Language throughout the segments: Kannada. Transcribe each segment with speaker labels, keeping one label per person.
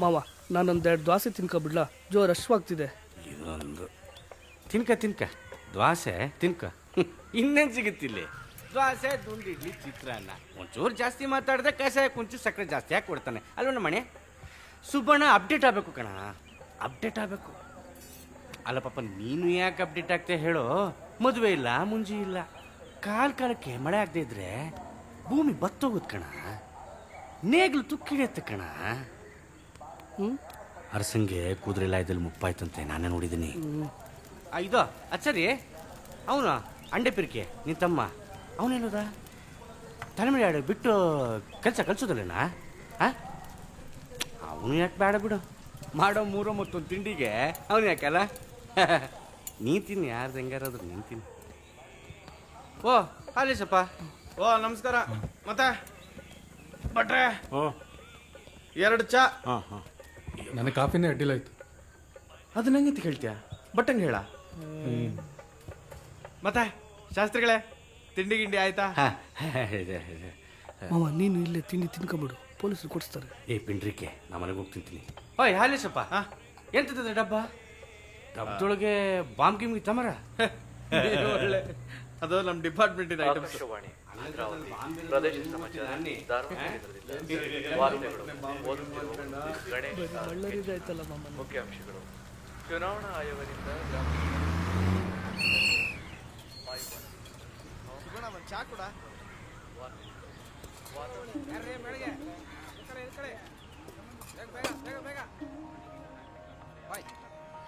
Speaker 1: ಮಾವ ನಾನೊಂದೆರಡು ದ್ವಾಸೆ ತಿನ್ಕೊಬಿಡ್ಲ ಜೋ ರಶ್ವಾಗ್ತಿದೆ
Speaker 2: ಇದೊಂದು ತಿನ್ಕ ತಿನ್ಕ. ದ್ವಾಸೆ, ತಿನ್ಕ. ಇನ್ನೇನು ಸಿಗುತ್ತಿಲ್ಲಿ? ದ್ವಾಸೆ, ದುಂಡು, ಇಡ್ಲಿ, ಚಿತ್ರಾನ್ನ. ಒಂಚೂರು ಜಾಸ್ತಿ ಮಾತಾಡಿದ್ರೆ ಕಷಾಯ, ಕುಂಚು, ಸಕ್ಕರೆ ಜಾಸ್ತಿ ಹಾಕಿ ಕೊಡ್ತಾನೆ. ಅಲ್ವಣ್ಣ ಮಣೆ ಸುಬ್ಬಣ್ಣ ಅಪ್ಡೇಟ್ ಆಗಬೇಕು ಕಣ. ಅಪ್ಡೇಟ್ ಆಗಬೇಕು. ಅಲ್ಲ ಪಾಪ, ನೀನು ಯಾಕೆ ಅಪ್ಡೇಟ್ ಆಗ್ತೇ ಹೇಳೋ? ಮದುವೆ ಇಲ್ಲ, ಮುಂಜಿ ಇಲ್ಲ. ಕಾಲ ಕಾಲಕ್ಕೆ ಮಳೆ ಆಗದೆ ಇದ್ರೆ ಭೂಮಿ ಬತ್ತೋಗುತ್ತೆ ಕಣ. ನೇಗ್ಲು ತುಕ್ಕಿಡಿಯತ್ತೆ ಕಣ. ಅರಸಂಗೆ ಕುದುರೆ ಲಾಯದಲ್ಲಿ ಮುಪ್ಪಾಯ್ತಂತೆ ನಾನೇ ನೋಡಿದ್ದೀನಿ. ಆ, ಇದು ಅಚ್ಚರಿ. ಅವನು ಅಂಡೆ ಪಿರಿಕೆ ನಿನ್ ತಮ್ಮ. ಅವನೇನದ? ತಲೆಮೇಲೆ ಆಡು ಬಿಟ್ಟು ಕೆಲಸ ಹಾಂ? ಅವನು ಯಾಕೆ ಬೇಡ ಬಿಡು. ಮಾಡೋ ಮೂರೋ ಮತ್ತೊಂದು ತಿಂಡಿಗೆ ಅವನು ಯಾಕಲ್ಲ? ನೀ ತಿನ್ನಿ ಯಾರ್ದು ಹೆಂಗಾರಾದ್ರು ನೀನು ತಿನ್ನಿ. ಓ ಹಾಲೇಶಪ್ಪ.
Speaker 3: ಓ ನಮಸ್ಕಾರ. ಮತ್ತೆ? ಭಟ್ರೆ? ಎರಡು ಚಾ?
Speaker 2: ಹಾಂ ಹಾಂ.
Speaker 4: ನನಗೆ ಕಾಫಿನೇ ಅಡ್ಡಿಲ್ಲ ಆಯ್ತು.
Speaker 3: ಅದು ನಂಗೆ ಬಟ್ ಹಂಗೆ ಹೇಳ. ಮತ್ತೆ ಶಾಸ್ತ್ರಿಗಳೇ ತಿಂಡಿ ಗಿಂಡಿ ಆಯ್ತಾ?
Speaker 1: ಮಾವ ನೀನು ಇಲ್ಲೇ ತಿಂಡಿ ತಿನ್ಕೊಂಬಿಡು. ಪೊಲೀಸರು ಕೊಡಿಸ್ತಾರೆ.
Speaker 2: ಏ ಪಿಂಡ್ರಿಕೆ ನಾ ಮನೆಗೆ ಹೋಗಿ ತಿಂತೀನಿ. ಓಯ್ ಹಾಲೇಶಪ್ಪ
Speaker 3: ಹಾ?
Speaker 2: ಎಂತದ ಡಬ್ಬ? ಡಬ್ಬದೊಳಗೆ ಬಾಂಬ್ ಕಿಮ್ಗೆ ತಮರ
Speaker 3: ಒಳ್ಳೆ. ಅದು ನಮ್ಮ ಡಿಪಾರ್ಟ್ಮೆಂಟಿನ ಐಟಮ್ಸ್
Speaker 5: ಆಕಾಶವಾಣಿ ಪ್ರದೇಶ ಸಮಾಚಾರ ವಾರ್ತೆಗಳು
Speaker 1: ಮಾಮ
Speaker 5: ಮುಖ್ಯಾಂಶಗಳು. ಚುನಾವಣಾ ಆಯೋಗದಿಂದ ಗ್ರಾಮ
Speaker 3: ಚಾ ಕೂಡ.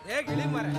Speaker 3: ಹೇಗೆ ಇಳಿ ಮಾರೆ